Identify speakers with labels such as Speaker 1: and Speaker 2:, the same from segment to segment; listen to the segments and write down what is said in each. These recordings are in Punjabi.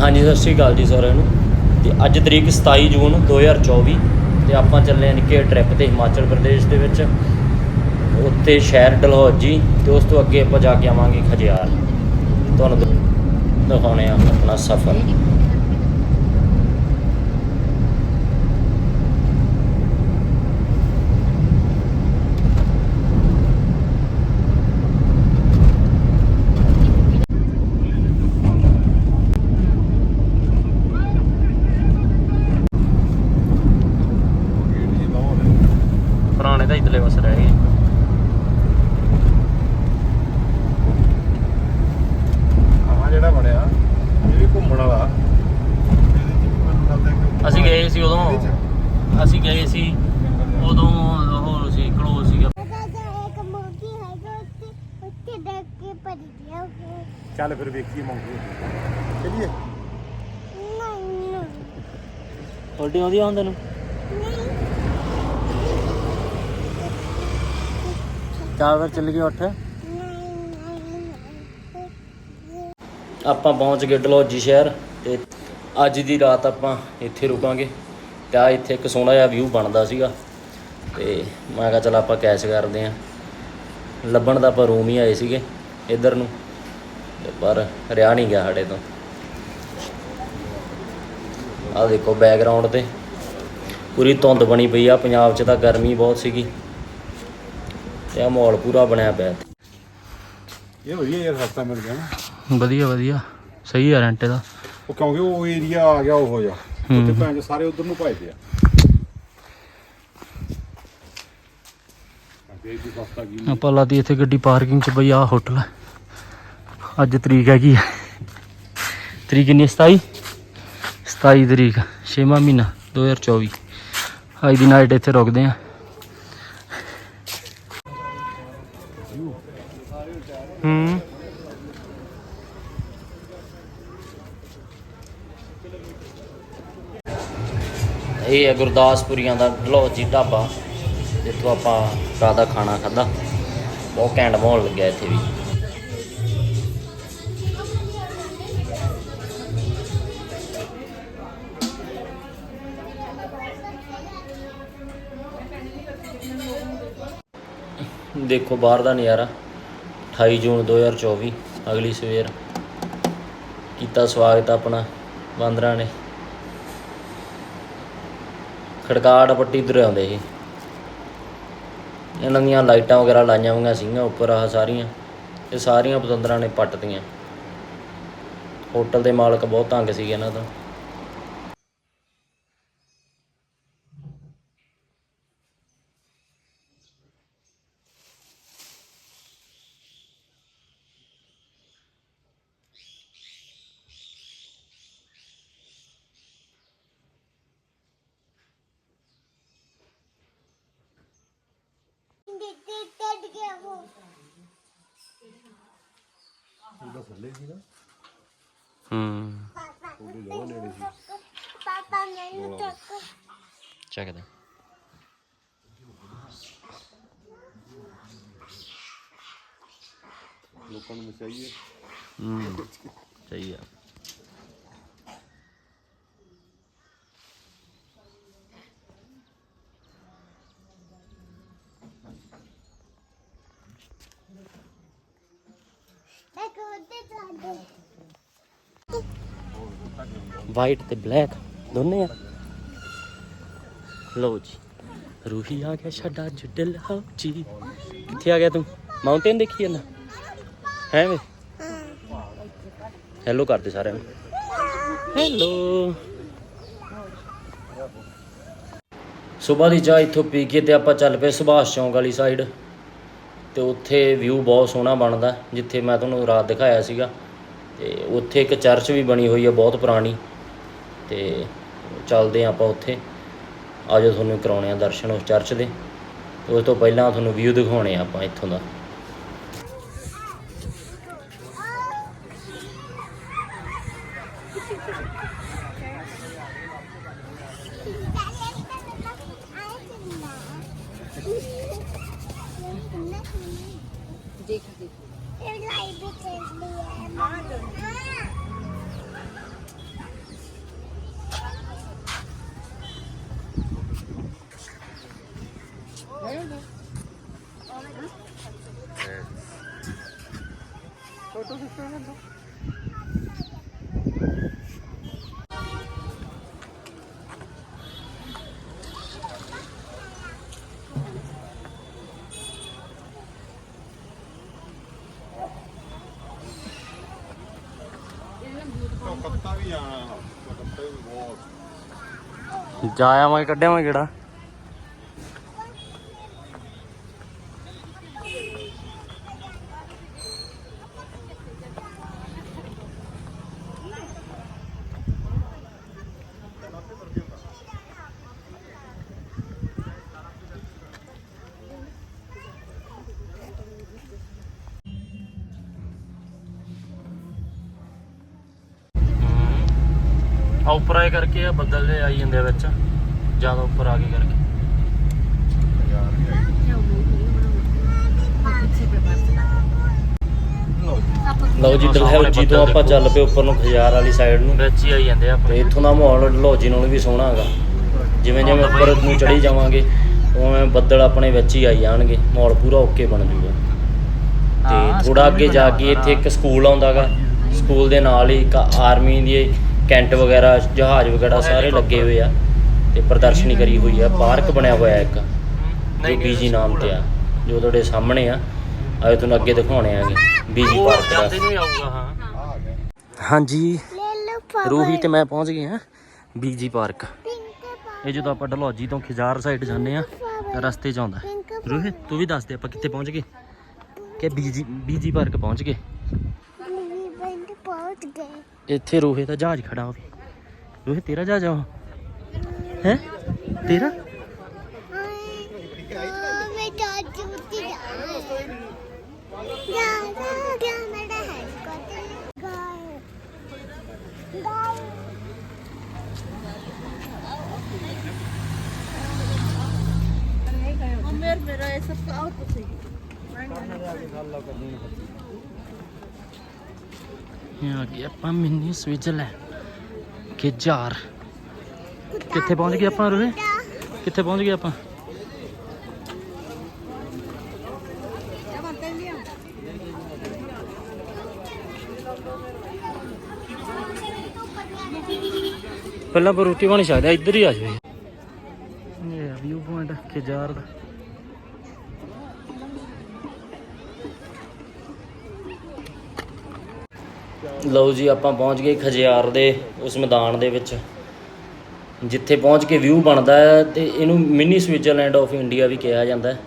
Speaker 1: ਹਾਂਜੀ, ਸਤਿ ਸ਼੍ਰੀ ਅਕਾਲ ਜੀ ਸਾਰਿਆਂ ਨੂੰ। ਤੇ ਅੱਜ ਤਰੀਕ 27 ਜੂਨ 2024 ਤੇ ਆਪਾਂ ਚੱਲੇ ਹਾਂ ਨਿੱਕੇ ਟ੍ਰਿਪ ਤੇ ਹਿਮਾਚਲ ਪ੍ਰਦੇਸ਼ ਦੇ ਵਿੱਚ। ਉੱਥੇ ਸ਼ਹਿਰ ਡਲਹੌਜੀ ਤੇ ਉਸ ਤੋਂ ਅੱਗੇ ਆਪਾਂ ਜਾ ਕੇ ਆਵਾਂਗੇ ਖਜਿਆਰ। ਤੁਹਾਨੂੰ ਦਿਖਾਉਣੇ ਆ ਆਪਣਾ ਸਫ਼ਰ ਪੁਰਾਣੇ ਤਾਂ ਇਤਲੇ ਬਸ ਰਹਿ ਗਏ
Speaker 2: ਆਹ ਜਿਹੜਾ ਬਣਿਆ ਇਹ ਵੀ ਘੁੰਮਣ ਵਾਲਾ ਇਹਦੇ ਚ ਵੀ ਮੈਨੂੰ ਲੱਗਦਾ ਕਿ
Speaker 1: ਅਸੀਂ ਗਏ ਸੀ ਉਦੋਂ
Speaker 2: ਇਹਦੇ ਚ
Speaker 1: ਅਸੀਂ ਗਏ ਸੀ ਉਦੋਂ ਉਹ ਸੀ ਕਲੋਜ਼ ਸੀਗਾ
Speaker 3: ਇੱਕ ਮੁਰਗੀ ਹੈ ਜੋ ਉੱਤੇ ਉੱਤੇ ਦੇਖ ਕੇ ਪੜ ਗਿਆ ਉਹ
Speaker 2: ਚੱਲ ਫਿਰ ਵੇਖੀਏ ਮੌਂਕੀ ਚਲਿਏ।
Speaker 1: ਉਲਟੀ ਆਉਂਦੀ ਆ ਹੁਣ ਚਾਰ ਵਾਰ ਚੱਲ ਗਏ ਉੱਠ। ਆਪਾਂ ਪਹੁੰਚ ਗਏ ਡਲਹੌਜੀ ਸ਼ਹਿਰ ਤੇ ਅੱਜ ਦੀ ਰਾਤ ਆਪਾਂ ਇੱਥੇ ਰੁਕਾਂਗੇ। ਤੇ ਆ ਇੱਥੇ ਇੱਕ ਸੋਹਣਾ ਜਿਹਾ ਵਿਊ ਬਣਦਾ ਸੀਗਾ। ਤੇ ਮੈਂ ਕਿਹਾ ਚਲ ਆਪਾਂ ਕੈਸ਼ ਕਰਦੇ ਆਂ। ਲੱਭਣ ਦਾ ਆਪਾਂ ਰੂਮ ਹੀ ਆਏ ਸੀਗੇ ਇੱਧਰ ਨੂੰ। ਤੇ ਪਰ ਰਿਆ ਨਹੀਂ ਗਿਆ ਸਾਡੇ ਤੋਂ। ਆਹ ਦੇਖੋ ਬੈਕਗ੍ਰਾਉਂਡ ਤੇ। ਪੂਰੀ ਧੁੰਦ ਬਣੀ ਪਈ ਆ ਪੰਜਾਬ 'ਚ ਤਾਂ ਗਰਮੀ ਬਹੁਤ ਸੀਗੀ। ਤੇ ਆ ਮਾਹੌਲ ਪੂਰਾ ਬਣਿਆ ਪਿਆ
Speaker 2: ਇਹ ਵਧੀਆ ਯਾਰ ਸਸਤਾ ਮਿਲ ਗਿਆ ਨਾ।
Speaker 1: ਵਧੀਆ ਵਧੀਆ। ਸਹੀ ਆ ਰੈਂਟ ਦਾ
Speaker 2: ਉਹ ਕਿਉਂਕਿ ਉਹ ਏਰੀਆ ਆ ਗਿਆ ਉਹ ਜਾ। ਉੱਥੇ ਭੈਣ ਸਾਰੇ ਉਧਰ ਨੂੰ ਭਜਦੇ ਆ। ਅੱਗੇ ਜੀ ਸਸਤਾ ਕੀ
Speaker 1: ਆਪਾਂ ਲਾਦੀ ਇੱਥੇ ਗੱਡੀ ਪਾਰਕਿੰਗ 'ਚ ਬਈ ਆ ਹੋਟਲ ਹੈ ਅੱਜ ਤਰੀਕ ਹੈਗੀ ਹੈ ਤਰੀਕ ਕਿੰਨੀ ਹੈ? 27 27 ਤਰੀਕ 6ਵਾਂ ਮਹੀਨਾ 2024 ਅੱਜ ਦੀ ਨਾਈਟ ਇੱਥੇ ਰੁਕਦੇ ਆ। ਹੂੰ। ਇਹ ਹੈ ਗੁਰਦਾਸਪੁਰੀਆਂ ਦਾ ਢਲੋਜੀ ਢਾਬਾ। ਜਿੱਥੋਂ ਆਪਾਂ ਰਾਤ ਦਾ ਖਾਣਾ ਖਾਦਾ ਬਹੁਤ ਘੈਂਟ ਮਾਹੌਲ ਲੱਗਿਆ ਇੱਥੇ ਵੀ। ਦੇਖੋ ਬਾਹਰ ਦਾ ਨਜ਼ਾਰਾ। 28 ਜੂਨ 2024 ਅਗਲੀ ਸਵੇਰ। ਕੀਤਾ ਸਵਾਗਤ ਆਪਣਾ ਬਾਂਦਰਾਂ ਨੇ। ਖੜਕਾਟ ਪੱਟੀ ਤੁਰੇ ਆਉਂਦੇ ਸੀ। ਇਹਨਾਂ ਦੀਆਂ ਲਾਈਟਾਂ ਵਗੈਰਾ ਲਾਈਆਂ ਹੋਈਆਂ ਸੀਗੀਆਂ, ਉੱਪਰ ਆਹ ਸਾਰੀਆਂ। ਇਹ ਸਾਰੀਆਂ ਪਤੰਦਰਾਂ ਨੇ ਪੱਟਤੀਆਂ ਹੋਟਲ ਦੇ ਮਾਲਕ ਬਹੁਤ ਤੰਗ ਸੀਗੇ ਇਹਨਾਂ ਤੋਂ
Speaker 3: ਦਿੱਤੇ ਟੱਡ ਗਿਆ ਉਹ
Speaker 2: ਉਹਦਾ ਥੱਲੇ ਸੀ ਨਾ
Speaker 1: ਹੂੰ
Speaker 3: ਪਾਪਾ ਪਾਪਾ ਮੈਨੂੰ ਟੱਕ
Speaker 1: ਚੱਕਦੇ
Speaker 2: ਲੋਕਾਂ ਨੂੰ ਮਚਾਈਏ
Speaker 1: ਹੂੰ। ਸਹੀ ਆ
Speaker 3: ਇੱਕ ਉੱਤੇ ਚੜਦੇ
Speaker 1: ਵਾਈਟ ਤੇ ਬਲੈਕ ਦੋਨੇ ਆ। ਲਓ ਜੀ, ਰੂਹੀ ਆ ਗਿਆ ਸਾਡਾ ਜੁੱਡਲ ਹੋ ਜੀ ਕਿੱਥੇ ਆ ਗਿਆ ਤੂੰ? ਮਾਊਂਟੇਨ ਦੇਖੀ ਜਾਂਦਾ? ਹੈ ਵੇ ਹੈਲੋ ਕਰਦੇ ਸਾਰਿਆਂ ਨੂੰ। ਹੈਲੋ ਸਵੇਰ ਦੀ ਚਾਹ ਇੱਥੋਂ ਪੀ ਕੇ ਤੇ ਆਪਾਂ ਚੱਲ ਪਏ ਸੁਭਾਸ਼ ਚੌਂਕ ਵਾਲੀ ਸਾਈਡ ਤੇ ਉੱਥੇ ਵਿਊ ਬਹੁਤ ਸੋਹਣਾ ਬਣਦਾ, ਜਿੱਥੇ ਮੈਂ ਤੁਹਾਨੂੰ ਰਾਤ ਦਿਖਾਇਆ ਸੀਗਾ। ਤੇ ਉੱਥੇ ਇੱਕ ਚਰਚ ਵੀ ਬਣੀ ਹੋਈ ਹੈ ਬਹੁਤ ਪੁਰਾਣੀ। ਤੇ ਚੱਲਦੇ ਹਾਂ ਆਪਾਂ ਉੱਥੇ। ਆਜੋ ਤੁਹਾਨੂੰ ਕਰਾਉਣੇ ਆ ਦਰਸ਼ਨ ਉਸ ਚਰਚ ਦੇ। ਤੇ ਉਸ ਤੋਂ ਪਹਿਲਾਂ ਤੁਹਾਨੂੰ ਵਿਊ ਦਿਖਾਉਣੇ ਆ ਆਪਾਂ ਇੱਥੋਂ ਦਾ।
Speaker 3: Nerede? Evet.
Speaker 2: Orada bir şey var mı? ਬਹੁਤ
Speaker 1: ਜਾ ਆਵਾਂਗੇ ਕੱਢਿਆਵਾਂਗੇ ਕਿਹੜਾ ਆ ਉੱਪਰ ਆਏ ਕਰਕੇ ਆ ਬੱਦਲ ਦੇ ਆਈ ਜਾਂਦੇ ਆ ਵਿੱਚ। ਜ਼ਿਆਦਾ ਉੱਪਰ ਆ ਗਏ ਕਰਕੇ। ਲਓ ਜੀ ਦਲਹੌਜੀ ਤੋਂ ਆਪਾਂ ਚੱਲ ਪਏ ਉੱਪਰ ਨੂੰ ਖਜਾਰ ਵਾਲੀ ਸਾਈਡ ਨੂੰ। ਵਿੱਚ ਹੀ ਆਈ ਜਾਂਦੇ ਆ ਤੇ ਇੱਥੋਂ ਦਾ ਮਾਹੌਲ ਦਲਹੌਜੀ ਨਾਲੋਂ ਵੀ ਸੋਹਣਾ ਹੈਗਾ। ਜਿਵੇਂ ਜਿਵੇਂ ਉੱਪਰ ਨੂੰ ਚੜੀ ਜਾਵਾਂਗੇ ਉਵੇਂ ਬੱਦਲ ਆਪਣੇ ਵਿੱਚ ਹੀ ਆਈ ਜਾਣਗੇ। ਮਾਹੌਲ ਪੂਰਾ ਓਕੇ ਬਣ ਜੂਗਾ। ਤੇ ਥੋੜਾ ਅੱਗੇ ਜਾ ਕੇ ਇੱਥੇ ਇੱਕ ਸਕੂਲ ਆਉਂਦਾਗਾ ਸਕੂਲ ਦੇ ਨਾਲ ਹੀ ਇੱਕ ਆਰਮੀ ਦੀ ਕੈਂਟ ਵਗੈਰਾ ਜਹਾਜ਼ ਵਗੈਰਾ ਸਾਰੇ ਲੱਗੇ ਹੋਏ ਆ ਤੇ ਪ੍ਰਦਰਸ਼ਨੀ ਕਰੀ ਹੋਈ ਆ। ਪਾਰਕ ਬਣਿਆ ਹੋਇਆ ਇੱਕ ਜੋ ਬੀਜੀ ਨਾਮ ਤੇ ਆ। ਜੋ ਤੁਹਾਡੇ ਸਾਹਮਣੇ ਆ। ਆਏ ਤੁਹਾਨੂੰ ਅੱਗੇ ਦਿਖਾਉਣੇ ਆਗੇ। ਬੀਜੀ ਪਾਰਕ ਦਾ।
Speaker 2: ਆ ਗਿਆ
Speaker 1: ਹਾਂਜੀ। ਰੂਹੀ ਤੇ ਮੈਂ ਪਹੁੰਚ ਗਏ ਹਾਂ। ਬੀਜੀ ਪਾਰਕ। ਇਹ ਜਦੋਂ ਆਪਾਂ ਡਲਹੌਜੀ ਤੋਂ ਖਿਜਾਰ ਸਾਈਡ ਜਾਂਦੇ ਆ ਰਸਤੇ 'ਚ ਆਉਂਦਾ। ਰੂਹੀ ਤੂੰ ਵੀ ਦੱਸ ਦੇ ਆਪਾਂ ਕਿੱਥੇ ਪਹੁੰਚ ਗਏ? ਕਿ ਬੀਜੀ ਬੀਜੀ ਪਾਰਕ ਪਹੁੰਚ ਗਏ? ਇੱਥੇ ਰੂਹੇ ਦਾ ਜਹਾਜ਼ ਖੜਾ ਹੋਵੇ। ਰੂਹੇ ਤੇਰਾ ਜਹਾਜ਼ ਆ ਹੈ? ਤੇਰਾ?
Speaker 3: ਮੈਂ ਚਾਚੂ ਉੱਤੇ ਜਾ ਜਾ
Speaker 1: ਇਹ ਆ ਗਏ ਆਪਾਂ ਮਿੰਨੀ ਸਵਿਟਜ਼ਰਲੈਂਡ ਖਿਜਾਰ ਕਿੱਥੇ ਪਹੁੰਚ ਗਏ ਆਪਾਂ ਰੂਹੇ? ਕਿੱਥੇ ਪਹੁੰਚ ਗਏ ਆਪਾਂ? ਪਹਿਲਾਂ ਪਰ ਰੋਟੀ ਬਣੀ ਸਕਦਾ ਇੱਧਰ ਹੀ ਆ ਜਾਵੇ ਇਹ ਵਿਊ ਪੁਆਇੰਟ ਖਿਜਾਰ ਦਾ। ਲਓ ਜੀ ਆਪਾਂ ਪਹੁੰਚ ਗਏ ਖਜਿਆਰ ਦੇ ਉਸ ਮੈਦਾਨ ਦੇ ਵਿੱਚ। ਜਿੱਥੇ ਪਹੁੰਚ ਕੇ ਵਿਊ ਬਣਦਾ ਹੈ ਤੇ ਇਹਨੂੰ ਮਿਨੀ ਸਵਿਟਜ਼ਰਲੈਂਡ ਆਫ ਇੰਡੀਆ ਵੀ ਕਿਹਾ ਜਾਂਦਾ ਹੈ।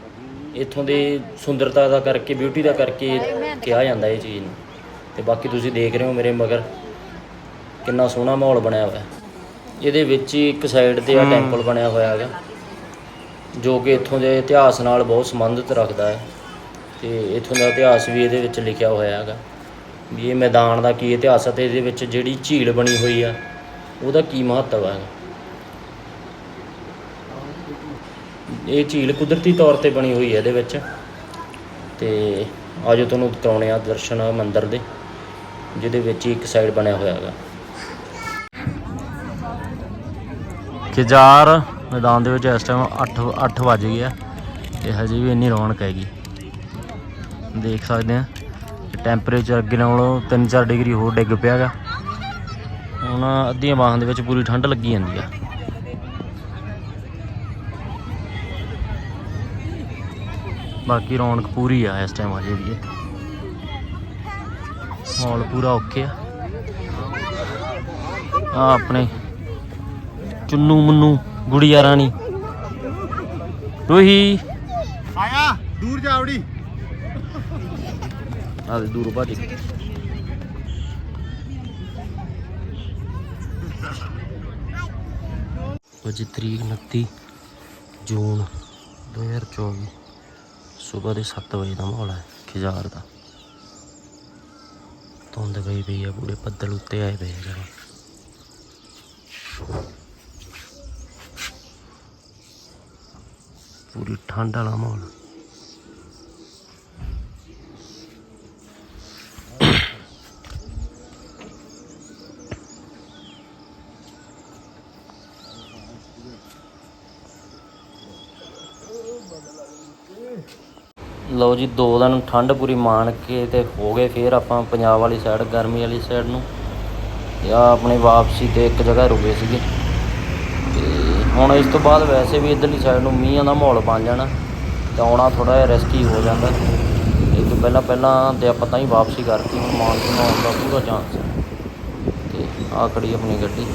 Speaker 1: ਇੱਥੋਂ ਦੇ ਸੁੰਦਰਤਾ ਦਾ ਕਰਕੇ ਬਿਊਟੀ ਦਾ ਕਰਕੇ ਕਿਹਾ ਜਾਂਦਾ ਇਹ ਚੀਜ਼ ਨੂੰ। ਤੇ ਬਾਕੀ ਤੁਸੀਂ ਦੇਖ ਰਹੇ ਹੋ ਮੇਰੇ ਮਗਰ ਕਿੰਨਾ ਸੋਹਣਾ ਮਾਹੌਲ ਬਣਿਆ ਹੋਇਆ। ਹੈ ਇਹਦੇ ਵਿੱਚ ਹੀ ਇੱਕ ਸਾਈਡ ਤੇ ਆ ਟੈਂਪਲ ਬਣਿਆ ਹੋਇਆ ਹੈਗਾ ਜੋ ਕਿ ਇੱਥੋਂ ਦੇ ਇਤਿਹਾਸ ਨਾਲ ਬਹੁਤ ਸੰਬੰਧਿਤ ਰੱਖਦਾ ਹੈ। ਤੇ ਇੱਥੋਂ ਦਾ ਇਤਿਹਾਸ ਵੀ ਇਹਦੇ ਵਿੱਚ ਲਿਖਿਆ ਹੋਇਆ ਹੈਗਾ। ਵੀ ਇਹ ਮੈਦਾਨ ਦਾ ਕੀ ਇਤਿਹਾਸ ਹੈ ਤੇ ਇਹਦੇ ਵਿੱਚ ਜਿਹੜੀ ਝੀਲ ਬਣੀ ਹੋਈ ਆ, ਉਹਦਾ ਕੀ ਮਹੱਤਵ ਹੈ ਇਹ ਝੀਲ ਕੁਦਰਤੀ ਤੌਰ ਤੇ ਬਣੀ ਹੋਈ ਹੈ ਇਹਦੇ ਵਿੱਚ। ਤੇ ਆਜੋ ਤੁਹਾਨੂੰ ਕਰਾਉਣੇ ਆ ਦਰਸ਼ਨ ਮੰਦਿਰ ਦੇ, ਜਿਹਦੇ ਵਿੱਚ ਹੀ ਇੱਕ ਸਾਈਡ ਬਣਿਆ ਹੋਇਆ ਹੈਗਾ। ਖਿਜਾਰ ਮੈਦਾਨ ਦੇ ਵਿੱਚ ਇਸ ਟਾਈਮ 8 8 ਵਜ ਗਏ ਆ, ਤੇ ਹਜੇ ਵੀ ਇੰਨੀ ਰੌਣਕ ਹੈਗੀ। ਦੇਖ ਸਕਦੇ ਆ। ਟੈਂਪਰੇਚਰ ਅੱਗੇ ਨਾਲੋਂ 3-4 ਡਿਗਰੀ ਹੋਰ ਡਿੱਗ ਪਿਆਗਾ। ਹੁਣ ਅੱਧੀਆਂ ਬਾਹਾਂ ਦੇ ਵਿੱਚ ਪੂਰੀ ਠੰਡ ਲੱਗੀ ਜਾਂਦੀ ਆ। ਬਾਕੀ ਰੌਣਕ ਪੂਰੀ ਆ ਇਸ ਟਾਈਮ ਹਜੇ ਵੀ। ਮਾਹੌਲ ਪੂਰਾ ਓਕੇ ਆ। ਆ ਆਪਣੇ ਚੁੰਨੂ ਮੁੰਨੂ, ਗੁੜੀਆ ਰਾਣੀ। ਰੋਹੀ।
Speaker 2: ਆਇਆ, ਦੂਰ ਜਾਵੜੀ
Speaker 1: ਆ ਦੇ ਦੂਰ ਭੱਜ ਗਈ ਅੱਜ ਤਰੀਕ 29 ਜੂਨ 2024 ਸਵੇਰ ਦੇ 7 ਵਜੇ ਦਾ ਮਾਹੌਲ ਹੈ, ਖਿਜਾਰ ਦਾ। ਧੁੰਦ ਪਈ ਪਈ ਆ, ਪੂਰੇ ਬੱਦਲ ਉੱਤੇ ਆਏ ਪਏ ਜਰਾ। ਪੂਰੀ ਠੰਡ ਵਾਲਾ ਮਾਹੌਲ। ਲਓ ਜੀ, ਦੋ ਦਿਨ ਠੰਡ ਪੂਰੀ ਮਾਣ ਕੇ ਤੇ ਹੋ ਗਏ ਫੇਰ ਆਪਾਂ ਪੰਜਾਬ ਵਾਲੀ ਸਾਈਡ ਗਰਮੀ ਵਾਲੀ ਸਾਈਡ ਨੂੰ। ਤੇ ਆ ਆਪਣੀ ਵਾਪਸੀ ਤੇ ਇੱਕ ਜਗ੍ਹਾ ਰੁਕੇ ਸੀਗੇ। ਤੇ ਹੁਣ ਇਸ ਤੋਂ ਬਾਅਦ ਵੈਸੇ ਵੀ ਇਧਰਲੀ ਸਾਈਡ ਨੂੰ ਮੀਂਹਾਂ ਦਾ ਮਾਹੌਲ ਬਣ ਜਾਣਾ, ਤੇ ਆਉਣਾ ਥੋੜਾ ਜਿਹਾ ਰਿਸਕੀ ਹੋ ਜਾਂਦਾ। ਇਹ ਤੋਂ ਪਹਿਲਾਂ ਪਹਿਲਾਂ ਤੇ ਆਪਾਂ ਤਾਂ ਹੀ ਵਾਪਸੀ ਕਰਤੀ, ਹੁਣ ਮਾਨਸੂਨ ਆਉਣ ਦਾ ਪੂਰਾ ਚਾਂਸ ਹੈ ਤੇ ਆ ਖੜੀ ਆਪਣੀ ਗੱਡੀ।